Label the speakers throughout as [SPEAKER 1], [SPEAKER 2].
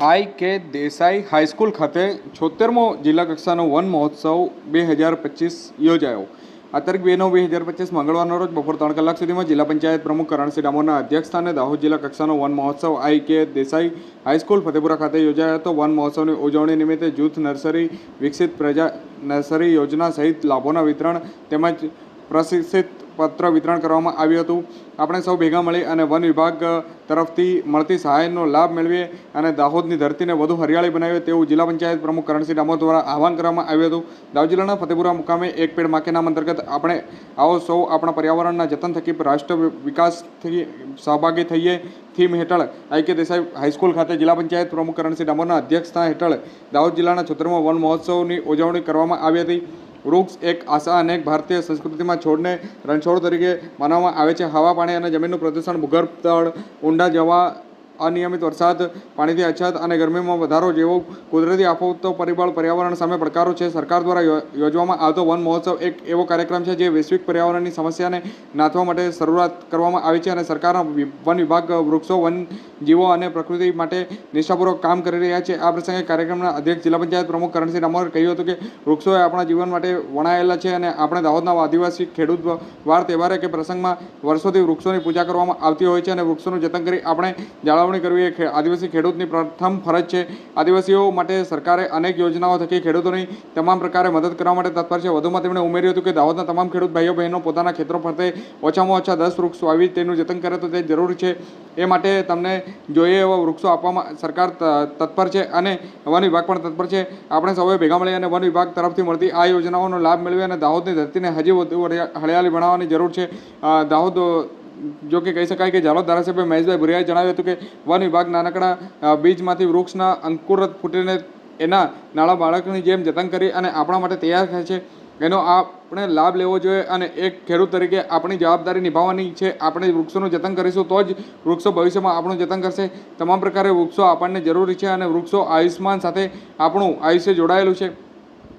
[SPEAKER 1] આઈ કે દેસાઈ હાઈસ્કૂલ ખાતે છોતેરમો જિલ્લા કક્ષાનો વન મહોત્સવ બે હજાર પચીસ યોજાયો. આ તારીખ બે નવ બે હજાર પચીસ મંગળવારના રોજ બપોર ત્રણ કલાક સુધીમાં જિલ્લા પંચાયત પ્રમુખ કરણસિંહ ડામોરના અધ્યક્ષસ્થાને દાહોદ જિલ્લા કક્ષાનો વન મહોત્સવ આઈ કે દેસાઈ હાઈસ્કૂલ ફતેપુરા ખાતે યોજાયો હતો. વન મહોત્સવની ઉજવણી નિમિત્તે જૂથ નર્સરી, વિકસિત પ્રજા નર્સરી યોજના સહિત લાભોના વિતરણ તેમજ પ્રશિક્ષિત પત્ર વિતરણ કરવામાં આવ્યું હતું. આપણે સૌ ભેગા મળી અને વન વિભાગ તરફથી મળતી સહાયનો લાભ મેળવીએ અને દાહોદની ધરતીને વધુ હરિયાળી બનાવીએ તેવું જિલ્લા પંચાયત પ્રમુખ કરણસિંહ ડામોર દ્વારા આહવાન કરવામાં આવ્યું હતું. દાહોદ જિલ્લાના ફતેપુરા મુકામે એક પેડ માકે અંતર્ગત આપણે આવો સૌ આપણા પર્યાવરણના જતન થકી રાષ્ટ્ર વિકાસથી સહભાગી થઈએ. થીમ હેઠળ આઈકે દેસાઈ હાઈસ્કૂલ ખાતે જિલ્લા પંચાયત પ્રમુખ કરણસિંહ ડામોરના અધ્યક્ષતા હેઠળ દાહોદ જિલ્લાના છત્રમાં વન મહોત્સવની ઉજવણી કરવામાં આવી હતી. વૃક્ષ એક આશા અનેક ભારતીય સંસ્કૃતિમાં છોડને રણછોડ તરીકે માનવામાં આવે છે. હવા, પાણી અને જમીનનું પ્રદૂષણ, ભૂગર્ભ, તળ, ઊંડા જવા અનિયમિત વરસાદ પાણીથી અછત અને ગરમીમાં વધારો જેવો કુદરતી આફતો, પરિબળ, પર્યાવરણ સામે પડકારો છે. સરકાર દ્વારા યોજવામાં આવતો વન મહોત્સવ એક એવો કાર્યક્રમ છે જે વૈશ્વિક પર્યાવરણની સમસ્યાને નાથવા માટે શરૂઆત કરવામાં આવી છે અને સરકારના વન વિભાગ, વૃક્ષો, વન જીવો અને પ્રકૃતિ માટે નિષ્ઠાપૂર્વક કામ કરી રહ્યા છે. આ પ્રસંગે કાર્યક્રમના અધ્યક્ષ જિલ્લા પંચાયત પ્રમુખ કરણસિંહ ડામોરે કહ્યું હતું કે વૃક્ષો આપણા જીવન માટે વણાયેલા છે અને આપણે દાહોદના આદિવાસી ખેડૂત વાર તહેવારે કે પ્રસંગમાં વર્ષોથી વૃક્ષોની પૂજા કરવામાં આવતી હોય છે અને વૃક્ષોનું જતન કરી આપણે જાળવણી કરવી એ આદિવાસી ખેડૂતની પ્રથમ ફરજ છે. આદિવાસીઓ માટે સરકારે અનેક યોજનાઓ થકી ખેડૂતોની તમામ પ્રકારે મદદ કરવા માટે તત્પર છે. વધુમાં તેમણે ઉમેર્યું હતું કે દાહોદના તમામ ખેડૂત ભાઈઓ બહેનો પોતાના ખેતરો ફરતે ઓછામાં ઓછા દસ વૃક્ષો આવી તેનું જતન કરે તો તે જરૂરી છે. એ માટે તમને જોઈએ એવા વૃક્ષો આપવામાં સરકાર તત્પર છે અને વન વિભાગ પણ તત્પર છે. આપણે સૌએ ભેગા મળી અને વન વિભાગ તરફથી મળતી આ યોજનાઓનો લાભ મેળવી અને દાહોદની ધરતીને હજી વધુ હરિયા- હરિયાળી બનાવવાની જરૂર છે. દાહોદ જો કે કહી શકાય કે ઝાલોદ ધારાસભ્ય મહેશભાઈ ભુરિયાએ જણાવ્યું હતું કે વન વિભાગ નાનકડા બીજમાંથી વૃક્ષના અંકુરત ફૂટીને એના નાના બાળકની જેમ જતન કરી અને આપણા માટે તૈયાર થાય છે. એનો આપણે લાભ લેવો જોઈએ અને એક ખેડૂત તરીકે આપણી જવાબદારી નિભાવવાની છે. આપણે વૃક્ષોનું જતન કરીશું તો જ વૃક્ષો ભવિષ્યમાં આપણું જતન કરશે. તમામ પ્રકારે વૃક્ષો આપણને જરૂરી છે અને વૃક્ષો આયુષ્યમાન સાથે આપણું આયુષ્ય જોડાયેલું છે.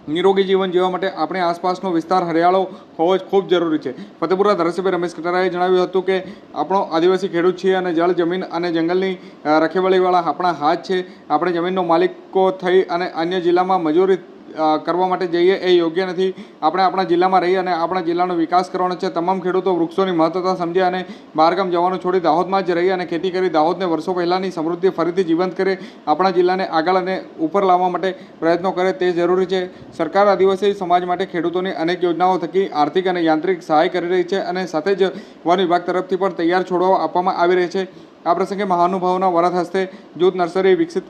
[SPEAKER 1] નિરોગી જીવન જીવવા માટે આપણે આસપાસનો વિસ્તાર હરિયાળો હોવો જ ખૂબ જરૂરી છે. ફતેપુરા ધારાસભ્ય રમેશ કટારાએ જણાવ્યું હતું કે આપણો આદિવાસી ખેડૂત છીએ અને જળ, જમીન અને જંગલની રખેવાળીવાળા આપણા હાથ છે. આપણે જમીનનો માલિકો થઈ અને અન્ય જિલ્લામાં મજૂરી કરવા માટે જઈએ એ યોગ્ય નથી. આપણે આપણા જિલ્લામાં રહી અને આપણા જિલ્લાનો વિકાસ કરવાનો છે. તમામ ખેડૂતો વૃક્ષોની મહત્વતા સમજે અને બહારગામ જવાનું છોડી દાહોદમાં જ રહી અને ખેતી કરી દાહોદને વર્ષો પહેલાંની સમૃદ્ધિ ફરીથી જીવંત કરે, આપણા જિલ્લાને આગળ અને ઉપર લાવવા માટે પ્રયત્નો કરે તે જરૂરી છે. સરકાર આદિવાસી સમાજ માટે ખેડૂતોની અનેક યોજનાઓ થકી આર્થિક અને યાંત્રિક સહાય કરી રહી છે અને સાથે જ વન વિભાગ તરફથી પણ તૈયાર છોડવા આપવામાં આવી રહી છે. આ પ્રસંગે મહાનુભાવોના વરદ હસ્તે જૂથ નર્સરી વિકસિત